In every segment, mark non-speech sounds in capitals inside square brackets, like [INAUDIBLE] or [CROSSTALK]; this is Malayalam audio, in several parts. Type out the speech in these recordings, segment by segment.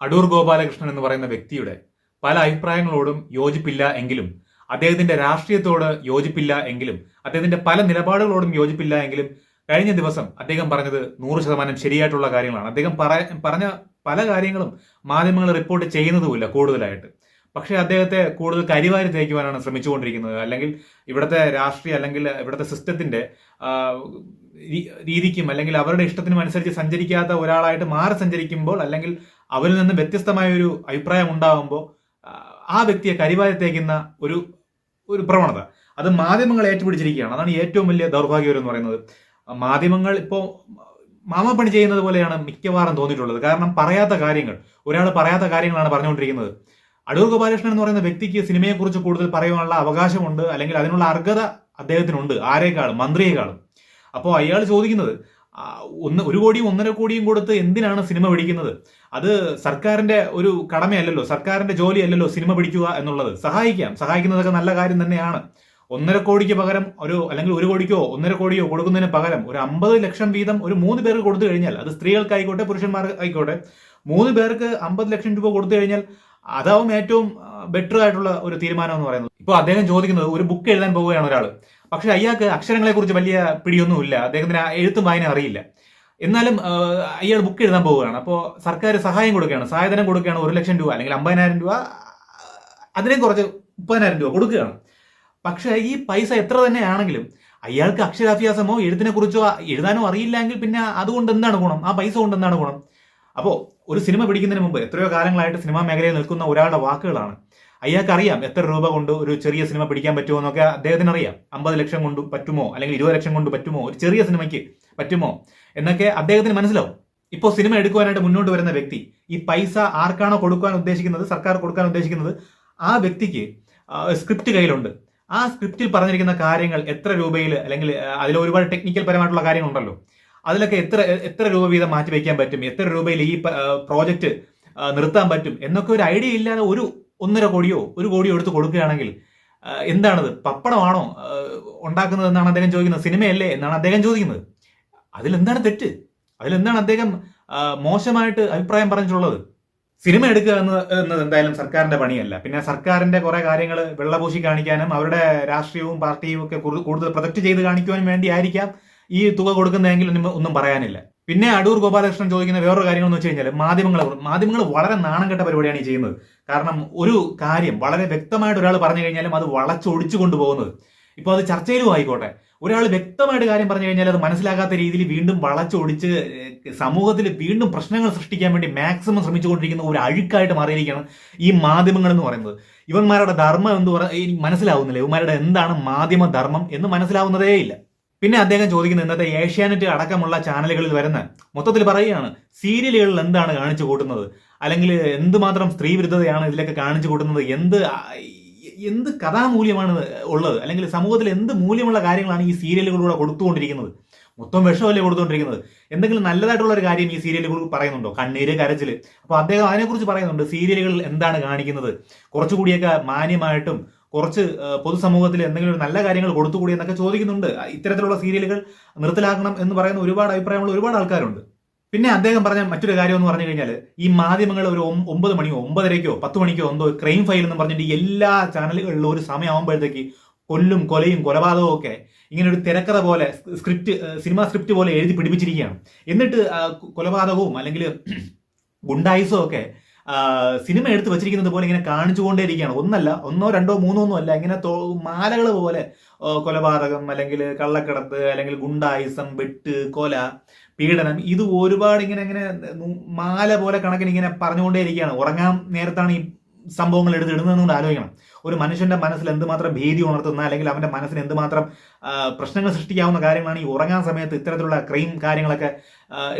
അടൂർ ഗോപാലകൃഷ്ണൻ എന്ന് പറയുന്ന വ്യക്തിയുടെ പല അഭിപ്രായങ്ങളോടും യോജിപ്പില്ല എങ്കിലും അദ്ദേഹത്തിന്റെ രാഷ്ട്രീയത്തോട് യോജിപ്പില്ല എങ്കിലും അദ്ദേഹത്തിന്റെ പല നിലപാടുകളോടും യോജിപ്പില്ല എങ്കിലും കഴിഞ്ഞ ദിവസം അദ്ദേഹം പറഞ്ഞത് നൂറ് ശതമാനം ശരിയായിട്ടുള്ള കാര്യങ്ങളാണ്. അദ്ദേഹം പറഞ്ഞ പല കാര്യങ്ങളും മാധ്യമങ്ങൾ റിപ്പോർട്ട് ചെയ്യുന്നതുമില്ല കൂടുതലായിട്ട്. പക്ഷേ അദ്ദേഹത്തെ കൂടുതൽ കരിവാരി തേക്കുവാനാണ് ശ്രമിച്ചുകൊണ്ടിരിക്കുന്നത്. അല്ലെങ്കിൽ ഇവിടുത്തെ രാഷ്ട്രീയ അല്ലെങ്കിൽ ഇവിടുത്തെ സിസ്റ്റത്തിന്റെ രീതിക്കും അല്ലെങ്കിൽ അവരുടെ ഇഷ്ടത്തിനും അനുസരിച്ച് സഞ്ചരിക്കാത്ത ഒരാളായിട്ട് മാറി സഞ്ചരിക്കുമ്പോൾ അല്ലെങ്കിൽ അവരിൽ നിന്ന് വ്യത്യസ്തമായ ഒരു അഭിപ്രായം ഉണ്ടാകുമ്പോൾ ആ, വ്യക്തിയെ കരിവാരത്തേക്കുന്ന ഒരു ഒരു പ്രവണത. അത് മാധ്യമങ്ങൾ ഏറ്റുപിടിച്ചിരിക്കുകയാണ്. അതാണ് ഏറ്റവും വലിയ ദൗർഭാഗ്യം എന്ന് പറയുന്നത്. മാധ്യമങ്ങൾ ഇപ്പോൾ മാമപ്പണി ചെയ്യുന്നത് പോലെയാണ് മിക്കവാറും തോന്നിയിട്ടുള്ളത്. കാരണം പറയാത്ത കാര്യങ്ങൾ ഒരാൾ പറയാത്ത കാര്യങ്ങളാണ് പറഞ്ഞുകൊണ്ടിരിക്കുന്നത്. അടൂർ ഗോപാലകൃഷ്ണൻ എന്ന് പറയുന്ന വ്യക്തിക്ക് സിനിമയെക്കുറിച്ച് കൂടുതൽ പറയാനുള്ള അവകാശമുണ്ട് അല്ലെങ്കിൽ അതിനുള്ള അർഹത അദ്ദേഹത്തിനുണ്ട് ആരേക്കാളും മന്ത്രിയെക്കാളും. അപ്പോൾ അയാൾ ചോദിക്കുന്നത് ഒന്ന് ഒരു കോടിയും ഒന്നര കോടിയും കൊടുത്ത് എന്തിനാണ് സിനിമ പിടിക്കുന്നത്? അത് സർക്കാരിന്റെ ഒരു കടമയല്ലല്ലോ. സർക്കാരിന്റെ ജോലിയല്ലല്ലോ സിനിമ പിടിക്കുക എന്നുള്ളത്. സഹായിക്കാം. സഹായിക്കുന്നതൊക്കെ നല്ല കാര്യം തന്നെയാണ്. ഒന്നര കോടിക്ക് പകരം ഒരു അല്ലെങ്കിൽ ഒരു കോടിക്കോ ഒന്നര കോടിയോ കൊടുക്കുന്നതിന് പകരം ഒരു അമ്പത് ലക്ഷം വീതം ഒരു മൂന്ന് പേർക്ക് കൊടുത്തു കഴിഞ്ഞാൽ അത് സ്ത്രീകൾക്കായിക്കോട്ടെ പുരുഷന്മാർക്ക് ആയിക്കോട്ടെ മൂന്ന് പേർക്ക് അമ്പത് ലക്ഷം രൂപ കൊടുത്തു കഴിഞ്ഞാൽ അതാവും ഏറ്റവും ബെറ്റർ ആയിട്ടുള്ള ഒരു തീരുമാനം എന്ന് പറയുന്നത്. ഇപ്പോൾ അദ്ദേഹം ചോദിക്കുന്നത് ഒരു ബുക്ക് എഴുതാൻ പോവുകയാണ് ഒരാൾ. പക്ഷെ അയാൾക്ക് അക്ഷരങ്ങളെ കുറിച്ച് വലിയ പിടിയൊന്നുമില്ല. അദ്ദേഹത്തിന് എഴുത്തും വായന അറിയില്ല. എന്നാലും അയാൾ ബുക്ക് എഴുതാൻ പോവുകയാണ്. അപ്പോൾ സർക്കാർ സഹായം കൊടുക്കുകയാണ്. സഹായധനം കൊടുക്കുകയാണ് ഒരു ലക്ഷം രൂപ അല്ലെങ്കിൽ അമ്പതിനായിരം രൂപ അതിനെ കുറച്ച് മുപ്പതിനായിരം രൂപ കൊടുക്കുകയാണ്. പക്ഷെ ഈ പൈസ എത്ര തന്നെ ആണെങ്കിലും അയാൾക്ക് അക്ഷരാഭ്യാസമോ എഴുത്തിനെ കുറിച്ചോ എഴുതാനോ അറിയില്ലെങ്കിൽ പിന്നെ അതുകൊണ്ട് എന്താണ് ഗുണം? ആ പൈസ കൊണ്ട് എന്താണ് ഗുണം? അപ്പോൾ ഒരു സിനിമ പിടിക്കുന്നതിന് മുമ്പ് എത്രയോ കാലങ്ങളായിട്ട് സിനിമാ മേഖലയിൽ നിൽക്കുന്ന ഒരാളുടെ വാക്കുകളാണ് അയാൾക്ക് അറിയാം എത്ര രൂപ കൊണ്ട് ഒരു ചെറിയ സിനിമ പിടിക്കാൻ പറ്റുമോ എന്നൊക്കെ അദ്ദേഹത്തിന് അറിയാം അമ്പത് ലക്ഷം കൊണ്ട് പറ്റുമോ? അല്ലെങ്കിൽ ഇരുപത് ലക്ഷം കൊണ്ട് പറ്റുമോ? ഒരു ചെറിയ സിനിമയ്ക്ക് പറ്റുമോ? എന്നൊക്കെ അദ്ദേഹത്തിന് മനസ്സിലാവും. ഇപ്പോൾ സിനിമ എടുക്കുവാനായിട്ട് മുന്നോട്ട് വരുന്ന വ്യക്തി ഈ പൈസ ആർക്കാണോ കൊടുക്കാൻ ഉദ്ദേശിക്കുന്നത് സർക്കാർ കൊടുക്കാൻ ഉദ്ദേശിക്കുന്നത് ആ വ്യക്തിക്ക് സ്ക്രിപ്റ്റ് കയ്യിലുണ്ട്. ആ സ്ക്രിപ്റ്റിൽ പറഞ്ഞിരിക്കുന്ന കാര്യങ്ങൾ എത്ര രൂപയിൽ അല്ലെങ്കിൽ അതിൽ ഒരുപാട് ടെക്നിക്കൽ പരമായിട്ടുള്ള കാര്യങ്ങളുണ്ടല്ലോ. അതിലൊക്കെ എത്ര എത്ര രൂപ വീതം മാറ്റി വയ്ക്കാൻ പറ്റും? എത്ര രൂപയിൽ ഈ പ്രോജക്റ്റ് നിർത്താൻ പറ്റും? എന്നൊക്കെ ഒരു ഐഡിയ ഇല്ലാതെ ഒരു ഒന്നര കോടിയോ ഒരു കോടിയോ എടുത്ത് കൊടുക്കുകയാണെങ്കിൽ എന്താണത്? പപ്പടമാണോ ആ, ഉണ്ടാക്കുന്നത് എന്നാണ് അദ്ദേഹം ചോദിക്കുന്നത്? സിനിമയല്ലേ എന്നാണ് അദ്ദേഹം ചോദിക്കുന്നത്. അതിലെന്താണ് തെറ്റ്? അതിലെന്താണ് അദ്ദേഹം മോശമായിട്ട് അഭിപ്രായം പറഞ്ഞിട്ടുള്ളത്? സിനിമ എടുക്കുക എന്ന് എന്നത് എന്തായാലും സർക്കാരിന്റെ പണിയല്ല. പിന്നെ സർക്കാരിന്റെ കുറെ കാര്യങ്ങൾ വെള്ളപൂശി കാണിക്കാനും അവരുടെ രാഷ്ട്രീയവും പാർട്ടിയും ഒക്കെ കൂടുതൽ പ്രൊജക്ട് ചെയ്ത് കാണിക്കുവാനും വേണ്ടി ആയിരിക്കാം ഈ തുക കൊടുക്കുന്നതെങ്കിൽ ഒന്നും പറയാനില്ല. പിന്നെ അടൂർ ഗോപാലകൃഷ്ണൻ ചോദിക്കുന്ന വേറൊരു കാര്യങ്ങൾ എന്ന് വെച്ച് കഴിഞ്ഞാൽ മാധ്യമങ്ങൾ മാധ്യമങ്ങൾ വളരെ നാണം കെട്ട പരിപാടിയാണ് ഈ ചെയ്യുന്നത്. കാരണം ഒരു കാര്യം വളരെ വ്യക്തമായിട്ട് ഒരാൾ പറഞ്ഞു കഴിഞ്ഞാലും അത് വളച്ചൊടിച്ചു കൊണ്ടുപോകുന്നത്. ഇപ്പോൾ അത് ചർച്ചയിലും ആയിക്കോട്ടെ. ഒരാൾ വ്യക്തമായിട്ട് കാര്യം പറഞ്ഞു കഴിഞ്ഞാൽ അത് മനസ്സിലാകാത്ത രീതിയിൽ വീണ്ടും വളച്ചൊടിച്ച് സമൂഹത്തിൽ വീണ്ടും പ്രശ്നങ്ങൾ സൃഷ്ടിക്കാൻ വേണ്ടി മാക്സിമം ശ്രമിച്ചുകൊണ്ടിരിക്കുന്ന ഒരു അഴുക്കായിട്ട് മാറിയിരിക്കുകയാണ് ഈ മാധ്യമങ്ങൾ എന്ന് പറയുന്നത്. ഇവന്മാരുടെ ധർമ്മം എന്ന് പറ മനസ്സിലാവുന്നില്ല. ഇവന്മാരുടെ എന്താണ് മാധ്യമ ധർമ്മം എന്ന് മനസ്സിലാവുന്നതേ ഇല്ല പിന്നെ അദ്ദേഹം ചോദിക്കുന്ന ഇന്നത്തെ ഏഷ്യാനെറ്റ് അടക്കമുള്ള ചാനലുകളിൽ വരുന്ന മൊത്തത്തിൽ പറയുകയാണ് സീരിയലുകളിൽ എന്താണ് കാണിച്ചു കൂട്ടുന്നത്? അല്ലെങ്കിൽ എന്തുമാത്രം സ്ത്രീ വിരുദ്ധതയാണ് ഇതിലൊക്കെ കാണിച്ചു കൂട്ടുന്നത്? എന്ത് എന്ത് കഥാമൂല്യമാണ് ഉള്ളത്? അല്ലെങ്കിൽ സമൂഹത്തിൽ എന്ത് മൂല്യമുള്ള കാര്യങ്ങളാണ് ഈ സീരിയലുകളിലൂടെ കൊടുത്തുകൊണ്ടിരിക്കുന്നത്? മൊത്തം വിഷമല്ലേ കൊടുത്തുകൊണ്ടിരിക്കുന്നത്? എന്തെങ്കിലും നല്ലതായിട്ടുള്ള ഒരു കാര്യം ഈ സീരിയലുകൾ പറയുന്നുണ്ടോ? കണ്ണീര് കരച്ചിൽ അപ്പോൾ അദ്ദേഹം അതിനെക്കുറിച്ച് പറയുന്നുണ്ട് സീരിയലുകളിൽ എന്താണ് കാണിക്കുന്നത്? കുറച്ചുകൂടിയൊക്കെ മാന്യമായിട്ടും കുറച്ച് പൊതുസമൂഹത്തിൽ എന്തെങ്കിലും ഒരു നല്ല കാര്യങ്ങൾ കൊടുത്തുകൂടി എന്നൊക്കെ ചോദിക്കുന്നുണ്ട്. ഇത്തരത്തിലുള്ള സീരിയലുകൾ നിർത്തലാക്കണം എന്ന് പറയുന്ന ഒരുപാട് അഭിപ്രായമുള്ള ഒരുപാട് ആൾക്കാരുണ്ട്. പിന്നെ അദ്ദേഹം പറഞ്ഞ മറ്റൊരു കാര്യം എന്ന് പറഞ്ഞു കഴിഞ്ഞാൽ ഈ മാധ്യമങ്ങൾ ഒരു ഒമ്പത് മണിയോ ഒമ്പതരയ്ക്കോ പത്ത് മണിക്കോ എന്തോ ക്രൈം ഫയൽ എന്ന് പറഞ്ഞിട്ട് എല്ലാ ചാനലുകളിലും ഒരു സമയമാകുമ്പോഴത്തേക്ക് കൊല്ലും കൊലയും കൊലപാതകവും ഒക്കെ ഇങ്ങനെ ഒരു തിരക്കഥ പോലെ സ്ക്രിപ്റ്റ് സിനിമാ സ്ക്രിപ്റ്റ് പോലെ എഴുതി പിടിപ്പിച്ചിരിക്കുകയാണ്. എന്നിട്ട് കൊലപാതകവും അല്ലെങ്കിൽ [CLEARS THROAT] ഗുണ്ടായുസും ഒക്കെ സിനിമ എടുത്ത് വെച്ചിരിക്കുന്നത് പോലെ ഇങ്ങനെ കാണിച്ചുകൊണ്ടേയിരിക്കുകയാണ്. ഒന്നല്ല ഒന്നോ രണ്ടോ മൂന്നോ ഒന്നും അല്ല. ഇങ്ങനെ മാലകൾ പോലെ കൊലപാതകം അല്ലെങ്കിൽ കള്ളക്കടത്ത് അല്ലെങ്കിൽ ഗുണ്ടായിസം വെട്ട് കൊല പീഡനം ഇത് ഒരുപാട് ഇങ്ങനെ ഇങ്ങനെ മാല പോലെ കണക്കിന് ഇങ്ങനെ പറഞ്ഞുകൊണ്ടേയിരിക്കുകയാണ്. ഉറങ്ങാൻ നേരത്താണ് ഈ സംഭവങ്ങൾ എടുത്തിടുന്നതെന്നുകൊണ്ട് ആലോചിക്കണം. ഒരു മനുഷ്യന്റെ മനസ്സിൽ എന്തുമാത്രം ഭീതി ഉണർത്തുന്ന അല്ലെങ്കിൽ അവന്റെ മനസ്സിന് എന്തുമാത്രം പ്രശ്നങ്ങൾ സൃഷ്ടിക്കാവുന്ന കാര്യങ്ങളാണ് ഈ ഉറങ്ങാൻ സമയത്ത് ഇത്തരത്തിലുള്ള ക്രൈം കാര്യങ്ങളൊക്കെ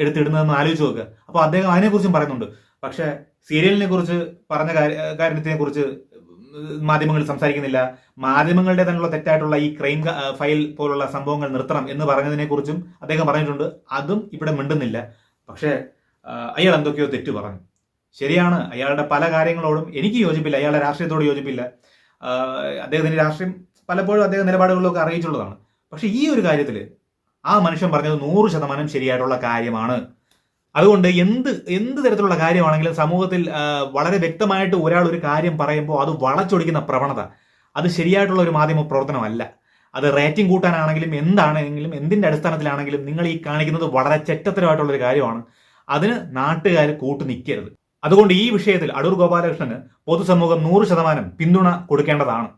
എടുത്തിടുന്നതെന്ന് ആലോചിച്ച് നോക്കുക. അപ്പോൾ അദ്ദേഹം അതിനെക്കുറിച്ചും പറയുന്നുണ്ട്. പക്ഷേ സീരിയലിനെ കുറിച്ച് പറഞ്ഞ കാര്യത്തിനെ കുറിച്ച് മാധ്യമങ്ങൾ സംസാരിക്കുന്നില്ല. മാധ്യമങ്ങളുടെ തന്നെയുള്ള തെറ്റായിട്ടുള്ള ഈ ക്രൈം ഫയൽ പോലുള്ള സംഭവങ്ങൾ നിർത്തണം എന്ന് പറഞ്ഞതിനെ കുറിച്ചും അദ്ദേഹം പറഞ്ഞിട്ടുണ്ട്. അതും ഇവിടെ മിണ്ടുന്നില്ല. പക്ഷേ അയാൾ എന്തൊക്കെയോ തെറ്റു പറഞ്ഞു. ശരിയാണ് അയാളുടെ പല കാര്യങ്ങളോടും എനിക്ക് യോജിപ്പില്ല. അയാളുടെ രാഷ്ട്രീയത്തോട് യോജിപ്പില്ല. അദ്ദേഹത്തിന്റെ രാഷ്ട്രീയം പലപ്പോഴും അദ്ദേഹം നിലപാടുകളിലൊക്കെ അറിയിച്ചുള്ളതാണ്. പക്ഷെ ഈ ഒരു കാര്യത്തിൽ ആ മനുഷ്യൻ പറഞ്ഞത് നൂറ് ശതമാനം ശരിയായിട്ടുള്ള കാര്യമാണ്. അതുകൊണ്ട് എന്ത് എന്ത് തരത്തിലുള്ള കാര്യമാണെങ്കിലും സമൂഹത്തിൽ വളരെ വ്യക്തമായിട്ട് ഒരാൾ ഒരു കാര്യം പറയുമ്പോൾ അത് വളച്ചൊടിക്കുന്ന പ്രവണത അത് ശരിയായിട്ടുള്ള ഒരു മാധ്യമ പ്രവർത്തനമല്ല. അത് റേറ്റിംഗ് കൂട്ടാനാണെങ്കിലും എന്താണെങ്കിലും എന്തിന്റെ അടിസ്ഥാനത്തിലാണെങ്കിലും നിങ്ങൾ ഈ കാണിക്കുന്നത് വളരെ ചെറ്റത്തരമായിട്ടുള്ള ഒരു കാര്യമാണ്. അതിന് നാട്ടുകാർ കൂട്ടു നിൽക്കരുത്. അതുകൊണ്ട് ഈ വിഷയത്തിൽ അടൂർ ഗോപാലകൃഷ്ണന് പൊതുസമൂഹം നൂറ് ശതമാനം പിന്തുണ കൊടുക്കേണ്ടതാണ്.